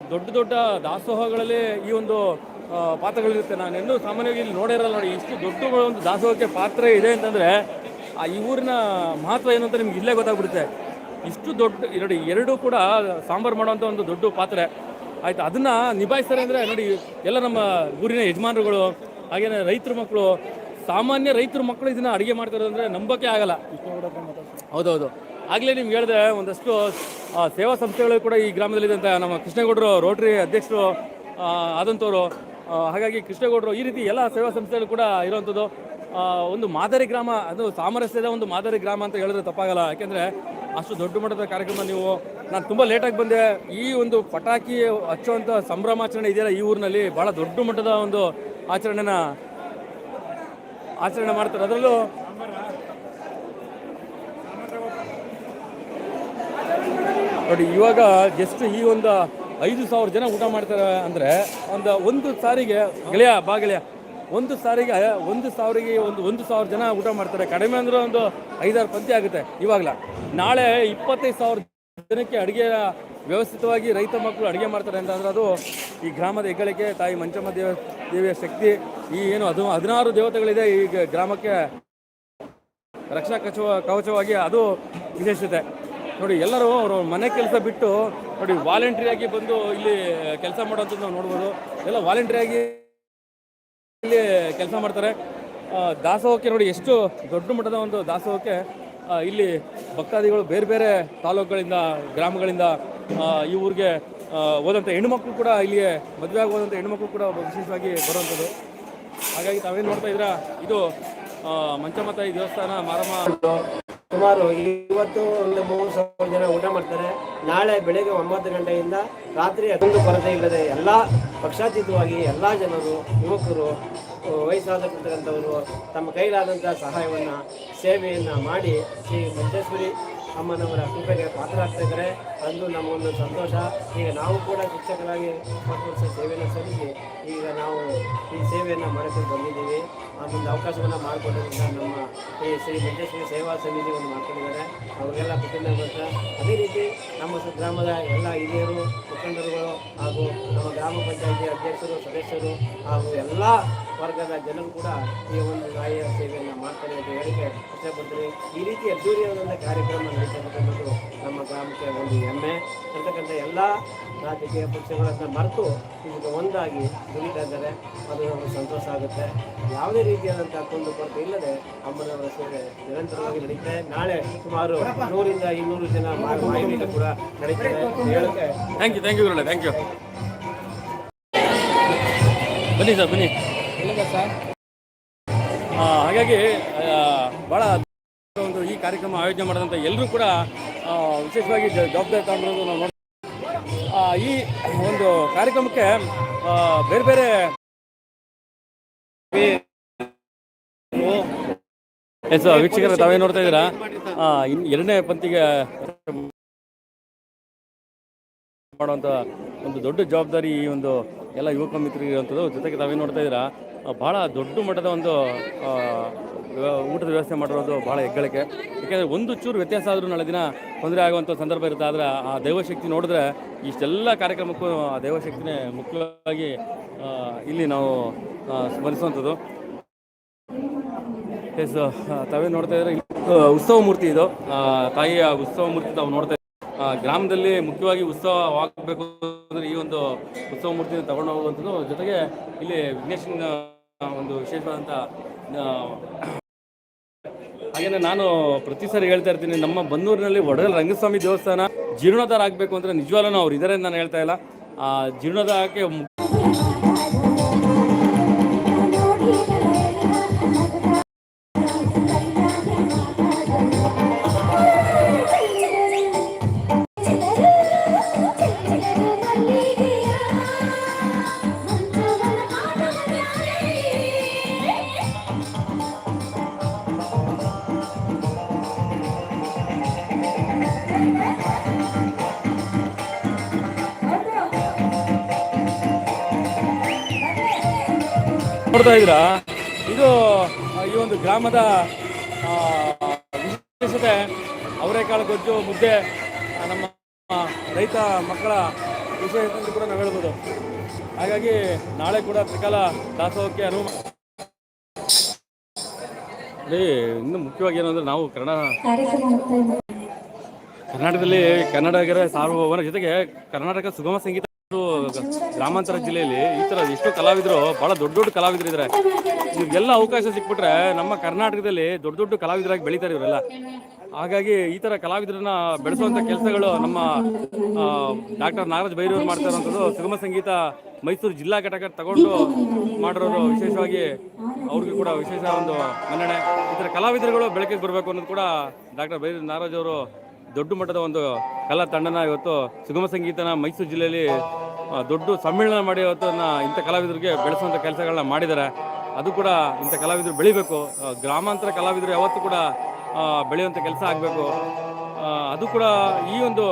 ದೊಡ್ಡ ದೊಡ್ಡ ದಾಸೋಹಗಳಲ್ಲಿ ಈ ಒಂದು ಪಾತ್ರಗಳಿರುತ್ತೆ. ನಾನು ಎಂದೂ ಸಾಮಾನ್ಯವಾಗಿ ಇಲ್ಲಿ ನೋಡಿರಲ್ಲ ನೋಡಿ, ಇಷ್ಟು ದೊಡ್ಡ ಒಂದು ದಾಸೋಹಕ್ಕೆ ಪಾತ್ರ ಇದೆ ಅಂತಂದರೆ, ಆ, ಈ ಊರಿನ ಮಹತ್ವ ಏನು ಅಂತ ನಿಮ್ಗೆ ಇಲ್ಲೇ ಗೊತ್ತಾಗ್ಬಿಡುತ್ತೆ. ಇಷ್ಟು ದೊಡ್ಡ, ನೋಡಿ, ಎರಡು ಕೂಡ ಸಾಂಬಾರು ಮಾಡುವಂಥ ಒಂದು ದೊಡ್ಡ ಪಾತ್ರೆ. ಆಯ್ತು, ಅದನ್ನು ನಿಭಾಯಿಸ್ತಾರೆ ಅಂದರೆ, ನೋಡಿ, ಎಲ್ಲ ನಮ್ಮ ಊರಿನ ಯಜಮಾನರುಗಳು, ಹಾಗೇನೆ ರೈತರ ಮಕ್ಕಳು ಸಾಮಾನ್ಯ ರೈತರ ಮಕ್ಕಳು ಇದನ್ನು ಅಡುಗೆ ಮಾಡ್ತಾರೆ ಅಂದರೆ ನಂಬೋಕೆ ಆಗಲ್ಲ. ಹೌದೌದು. ಆಗಲೇ ನಿಮ್ಗೆ ಹೇಳಿದೆ, ಒಂದಷ್ಟು ಸೇವಾ ಸಂಸ್ಥೆಗಳು ಕೂಡ ಈ ಗ್ರಾಮದಲ್ಲಿದೆ ಅಂತ ನಮ್ಮ ಕೃಷ್ಣೇಗೌಡರು, ರೋಟರಿ ಅಧ್ಯಕ್ಷರು ಆದಂಥವರು ಹಾಗಾಗಿ ಕೃಷ್ಣೇಗೌಡರು ಈ ರೀತಿ ಎಲ್ಲ ಸೇವಾ ಸಂಸ್ಥೆಗಳು ಕೂಡ ಇರುವಂಥದ್ದು. ಒಂದು ಮಾದರಿ ಗ್ರಾಮ, ಅದು ಸಾಮರಸ್ಯದ ಒಂದು ಮಾದರಿ ಗ್ರಾಮ ಅಂತ ಹೇಳಿದ್ರೆ ತಪ್ಪಾಗಲ್ಲ. ಯಾಕೆಂದರೆ ಅಷ್ಟು ದೊಡ್ಡ ಮಟ್ಟದ ಕಾರ್ಯಕ್ರಮ ನೀವು, ನಾನು ತುಂಬ ಲೇಟಾಗಿ ಬಂದೆ. ಈ ಒಂದು ಪಟಾಕಿ ಹಚ್ಚುವಂಥ ಸಂಭ್ರಮಾಚರಣೆ ಇದೆಯಲ್ಲ ಈ ಊರಿನಲ್ಲಿ ಭಾಳ ದೊಡ್ಡ ಮಟ್ಟದ ಒಂದು ಆಚರಣೆನ ಆಚರಣೆ ಮಾಡ್ತಾರೆ. ಅದರಲ್ಲೂ ನೋಡಿ, ಇವಾಗ ಜಸ್ಟ್ ಈ ಒಂದು ಐದು ಸಾವಿರ ಜನ ಊಟ ಮಾಡ್ತಾರೆ ಅಂದರೆ, ಒಂದು ಒಂದು ಸಾರಿಗೆ ಗೆಳೆಯ, ಬಾ ಒಂದು ಸಾರಿಗೆ ಒಂದು ಸಾವಿರಿಗೆ ಒಂದು ಒಂದು ಸಾವಿರ ಜನ ಊಟ ಮಾಡ್ತಾರೆ. ಕಡಿಮೆ ಅಂದ್ರೆ ಒಂದು ಐದಾರು ಪಂಕ್ತಿ ಆಗುತ್ತೆ ಇವಾಗಲ. ನಾಳೆ ಇಪ್ಪತ್ತೈದು ಸಾವಿರ ಜನಕ್ಕೆ ಅಡುಗೆ ವ್ಯವಸ್ಥಿತವಾಗಿ ರೈತ ಮಕ್ಕಳು ಅಡುಗೆ ಮಾಡ್ತಾರೆ ಅಂತಂದ್ರೆ ಅದು ಈ ಗ್ರಾಮದ ಹೆಗ್ಗಳಿಕೆ, ತಾಯಿ ಮಂಚಮ್ಮ ದೇವ, ದೇವಿಯ ಶಕ್ತಿ, ಈ ಏನು ಅದು ಹದಿನಾರು ದೇವತೆಗಳಿದೆ ಈ ಗ್ರಾಮಕ್ಕೆ ರಕ್ಷಣಾ ಕಚ ಕವಚವಾಗಿ ಅದು ವಿಶೇಷತೆ. ನೋಡಿ, ಎಲ್ಲರೂ ಅವರು ಮನೆ ಕೆಲಸ ಬಿಟ್ಟು ನೋಡಿ ವಾಲಂಟ್ರಿಯಾಗಿ ಬಂದು ಇಲ್ಲಿ ಕೆಲಸ ಮಾಡೋಂಥದ್ದು ನಾವು ನೋಡ್ಬೋದು. ಎಲ್ಲ ವಾಲಂಟ್ರಿಯಾಗಿ ಇಲ್ಲಿ ಕೆಲಸ ಮಾಡ್ತಾರೆ. ದಾಸೋಹಕ್ಕೆ ನೋಡಿ ಎಷ್ಟು ದೊಡ್ಡ ಮಟ್ಟದ ಒಂದು ದಾಸೋಹಕ್ಕೆ ಇಲ್ಲಿ ಭಕ್ತಾದಿಗಳು ಬೇರೆ ಬೇರೆ ತಾಲೂಕುಗಳಿಂದ, ಗ್ರಾಮಗಳಿಂದ ಈ ಊರಿಗೆ ಹೋದಂಥ ಹೆಣ್ಮಕ್ಳು ಕೂಡ ಇಲ್ಲಿಯೇ ಮದುವೆ ಆಗೋದಂಥ ಹೆಣ್ಮಕ್ಳು ಕೂಡ ವಿಶೇಷವಾಗಿ ಬರುವಂಥದ್ದು. ಹಾಗಾಗಿ ತಾವೇನು ನೋಡ್ತಾ ಇದ್ದೀರಾ? ಇದು ಮಂಚಮತಾಯಿ ದೇವಸ್ಥಾನ ಮಾರಮ್ಮ. ಸುಮಾರು ಇವತ್ತು ಒಂದು ಮೂರು ಸಾವಿರ ಜನ ಊಟ ಮಾಡ್ತಾರೆ. ನಾಳೆ ಬೆಳಗ್ಗೆ ಒಂಬತ್ತು ಗಂಟೆಯಿಂದ ರಾತ್ರಿ ಅದೊಂದು ಕೊರತೆ ಇಲ್ಲದೆ ಎಲ್ಲ ಪಕ್ಷಾತೀತವಾಗಿ ಎಲ್ಲ ಜನರು, ಯುವಕರು ವಯಸ್ಸಾದಕ್ಕಂಥವರು ತಮ್ಮ ಕೈಲಾದಂಥ ಸಹಾಯವನ್ನು, ಸೇವೆಯನ್ನು ಮಾಡಿ ಶ್ರೀ ಮಂಜೇಶ್ವರಿ ಅಮ್ಮನವರ ಕೃಪೆಗೆ ಪಾತ್ರರಾಗ್ತಾ ಇದ್ದಾರೆ. ಅಂದು ನಮ್ಮ ಒಂದು ಸಂತೋಷ. ಈಗ ನಾವು ಕೂಡ ಶಿಕ್ಷಕರಾಗಿ ಮತ್ತು ವರ್ಷ ಸೇವೆಯನ್ನು ಸಲ್ಲಿಸಿ ಈಗ ನಾವು ಈ ಸೇವೆಯನ್ನು ಮಾಡಿಕೊಂಡು ಬಂದಿದ್ದೀವಿ. ಅದೊಂದು ಅವಕಾಶವನ್ನು ಮಾಡಿಕೊಡೋದ್ರಿಂದ ನಮ್ಮ ಈ ಶ್ರೀ ಮಂಜೇಶ್ವರಿ ಸೇವಾ ಸಮಿತಿ ಒಂದು ಮಾಡ್ಕೊಂಡಿದ್ದಾರೆ. ಅವರಿಗೆಲ್ಲ ಕೃತಜ್ಞತೆ. ಅದೇ ರೀತಿ ನಮ್ಮ ಗ್ರಾಮದ ಎಲ್ಲ ಹಿರಿಯರು, ಮುಖಂಡರುಗಳು ಹಾಗೂ ನಮ್ಮ ಗ್ರಾಮ ಪಂಚಾಯಿತಿ ಅಧ್ಯಕ್ಷರು, ಸದಸ್ಯರು ಹಾಗೂ ಎಲ್ಲ ವರ್ಗದ ಜನರು ಕೂಡ ಈ ಒಂದು ನಾಯಿಯ ಸೇವೆಯನ್ನು ಮಾಡ್ತಾರೆ ಅಂತ ಹೇಳಿಕೆ ಇಷ್ಟಪಡ್ತೀನಿ ಈ ರೀತಿ ಅದ್ದೂರಿಯಾದಂಥ ಕಾರ್ಯಕ್ರಮ ನಡೆಸಿರ್ತಕ್ಕಂಥದ್ದು ನಮ್ಮ ಗ್ರಾಮಕ್ಕೆ ಒಂದು ಹೆಮ್ಮೆ. ಅಂತಕ್ಕಂಥ ಎಲ್ಲ ರಾಜಕೀಯ ಪಕ್ಷಗಳನ್ನು ಮರೆತು ಇದಕ್ಕೆ ಒಂದಾಗಿ ದುಡಿತಾ ಇದ್ದಾರೆ. ಅದು ನಮಗೆ ಸಂತೋಷ ಆಗುತ್ತೆ. ಯಾವುದೇ ರೀತಿಯಾದಂಥ ಕುಂದು ಕೊರತೆ ಇಲ್ಲದೆ ಅಮ್ಮನವರ ಸೇವೆ ನಿರಂತರವಾಗಿ ನಡೀತಾರೆ ನಾಳೆ ಸುಮಾರು ನೂರಿಂದ ಇನ್ನೂರು ಜನ ಕೂಡ ಥ್ಯಾಂಕ್ ಯು ಥ್ಯಾಂಕ್ ಯು ಗುರುಳೆ ಥ್ಯಾಂಕ್ ಯು ಬನ್ನಿ ಸರ್, ಬನ್ನಿ. ಹಾಗಾಗಿ ಭಾಳ ಒಂದು ಈ ಕಾರ್ಯಕ್ರಮ ಆಯೋಜನೆ ಮಾಡಿದಂಥ ಎಲ್ಲರೂ ಕೂಡ ವಿಶೇಷವಾಗಿ ಜವಾಬ್ದಾರಿ ತಗೊಂಡಿರೋದು ನಾವು ಈ ಒಂದು ಕಾರ್ಯಕ್ರಮಕ್ಕೆ ಬೇರೆ ಬೇರೆ ಎಸ್ ವೀಕ್ಷಕರ, ತಾವೇ ನೋಡ್ತಾ ಇದ್ದೀರಾ? ಎರಡನೇ ಪಂಕ್ತಿಗೆ ಮಾಡುವಂಥ ಒಂದು ದೊಡ್ಡ ಜವಾಬ್ದಾರಿ ಈ ಒಂದು ಎಲ್ಲ ಯುವಕ ಮಿತ್ರರಿಗೆ ಇರುವಂಥದ್ದು ಜೊತೆಗೆ ತಾವೇ ನೋಡ್ತಾ ಇದ್ದೀರಾ ಭಾಳ ದೊಡ್ಡ ಮಟ್ಟದ ಒಂದು ಊಟದ ವ್ಯವಸ್ಥೆ ಮಾಡಿರೋದು ಭಾಳ ಹೆಗ್ಗಳಿಕೆ. ಯಾಕೆಂದರೆ ಒಂದು ಚೂರು ವ್ಯತ್ಯಾಸ ಆದರೂ ನಾಳೆ ದಿನ ತೊಂದರೆ ಆಗುವಂಥ ಸಂದರ್ಭ ಇರುತ್ತೆ. ಆದರೆ ಆ ದೈವಶಕ್ತಿ ನೋಡಿದ್ರೆ ಇಷ್ಟೆಲ್ಲ ಕಾರ್ಯಕ್ರಮಕ್ಕೂ ಆ ದೈವಶಕ್ತಿನೇ ಮುಖ್ಯವಾಗಿ ಇಲ್ಲಿ ನಾವು ಸ್ಮರಿಸುವಂಥದ್ದು. ಎಸ್ ತಾವೇ ನೋಡ್ತಾ ಇದ್ರೆ ಉತ್ಸವ ಮೂರ್ತಿ ಇದು. ತಾಯಿಯ ಉತ್ಸವ ಮೂರ್ತಿ ತಾವು ನೋಡ್ತಾ ಗ್ರಾಮದಲ್ಲಿ ಮುಖ್ಯವಾಗಿ ಉತ್ಸವವಾಗಬೇಕು ಅಂದರೆ ಈ ಒಂದು ಉತ್ಸವ ಮೂರ್ತಿಯನ್ನು ತಗೊಂಡು ಹೋಗುವಂಥದ್ದು. ಜೊತೆಗೆ ಇಲ್ಲಿ ವಿಘ್ನೇಶನ ಒಂದು ವಿಶೇಷವಾದಂಥ ಹಾಗೆಯೇ ನಾನು ಪ್ರತಿ ಸಾರಿ ಹೇಳ್ತಾ ಇರ್ತೀನಿ, ನಮ್ಮ ಬನ್ನೂರಿನಲ್ಲಿ ಒಡಗಲ್ ರಂಗಸ್ವಾಮಿ ದೇವಸ್ಥಾನ ಜೀರ್ಣೋದ್ಧಾರ ಆಗಬೇಕು ಅಂದರೆ ನಿಜವಾಗ್ಲೂ ಅವ್ರು ಇದ್ದಾರೆ ನಾನು ಹೇಳ್ತಾ ಇಲ್ಲ. ಆ, ಜೀರ್ಣೋದ್ಧಾರಕ್ಕೆ ನೋಡ್ತಾ ಇದ್ರ ಇದು ಈ ಒಂದು ಗ್ರಾಮದ ವಿಶೇಷತೆ. ಅವರೆಕಾಳು ಗೊಜ್ಜು, ಮುದ್ದೆ ನಮ್ಮ ರೈತ ಮಕ್ಕಳ ವಿಶೇಷ ಅಂತ ಕೂಡ ನಾವು ಹೇಳ್ಬೋದು. ಹಾಗಾಗಿ ನಾಳೆ ಕೂಡ ತ್ರಿಕಾಲ ದಾಸೋಹಕ್ಕೆ ಅನುವು ಇನ್ನು ಮುಖ್ಯವಾಗಿ ಏನಂದ್ರೆ ನಾವು ಕನ್ನಡ ಕರ್ನಾಟಕದಲ್ಲಿ ಕನ್ನಡಿಗರ ಸಾರ್ವಭೌಮರ ಜೊತೆಗೆ ಕರ್ನಾಟಕ ಸುಗಮ ಸಂಗೀತ ಗ್ರಾಮಾಂತರ ಜಿಲ್ಲೆಯಲ್ಲಿ ಈ ಥರ ಎಷ್ಟು ಕಲಾವಿದರು ಭಾಳ ದೊಡ್ಡ ದೊಡ್ಡ ಕಲಾವಿದರು ಇದ್ದಾರೆ ಇವ್ರಿಗೆಲ್ಲ ಅವಕಾಶ ಸಿಕ್ಬಿಟ್ರೆ ನಮ್ಮ ಕರ್ನಾಟಕದಲ್ಲಿ ದೊಡ್ಡ ದೊಡ್ಡ ಕಲಾವಿದರಾಗಿ ಬೆಳೀತಾರೆ ಇವರೆಲ್ಲ. ಹಾಗಾಗಿ ಈ ಥರ ಕಲಾವಿದರನ್ನ ಬೆಳೆಸುವಂಥ ಕೆಲಸಗಳು ನಮ್ಮ ಡಾಕ್ಟರ್ ನಾಗರಾಜ್ ಬೈರೂರು ಮಾಡ್ತಾ ಇರೋಂಥದ್ದು ಸುಗಮ ಸಂಗೀತ ಮೈಸೂರು ಜಿಲ್ಲಾ ಘಟಕ ತಗೊಂಡು ಮಾಡಿರೋರು ವಿಶೇಷವಾಗಿ ಅವ್ರಿಗೂ ಕೂಡ ವಿಶೇಷ ಒಂದು ಮನ್ನಣೆ. ಈ ಥರ ಕಲಾವಿದರುಗಳು ಬೆಳಕಿಗೆ ಬರಬೇಕು ಅನ್ನೋದು ಕೂಡ ಡಾಕ್ಟರ್ ಬೈರೂರು ನಾಗರಾಜ್ ಅವರು ದೊಡ್ಡ ಮಟ್ಟದ ಒಂದು ಕಲಾ ತಂಡನ ಇವತ್ತು ಸುಗಮ ಸಂಗೀತನ ಮೈಸೂರು ಜಿಲ್ಲೆಯಲ್ಲಿ ದೊಡ್ಡ ಸಮ್ಮೇಳನ ಮಾಡಿ ಇವತ್ತು ಇಂಥ ಕಲಾವಿದರಿಗೆ ಬೆಳೆಸುವಂಥ ಕೆಲಸಗಳನ್ನ ಮಾಡಿದ್ದಾರೆ. ಅದು ಕೂಡ ಇಂಥ ಕಲಾವಿದರು ಬೆಳಿಬೇಕು. ಗ್ರಾಮಾಂತರ ಕಲಾವಿದರು ಯಾವತ್ತೂ ಕೂಡ ಬೆಳೆಯುವಂಥ ಕೆಲಸ ಆಗಬೇಕು. ಅದು ಕೂಡ ಈ ಒಂದು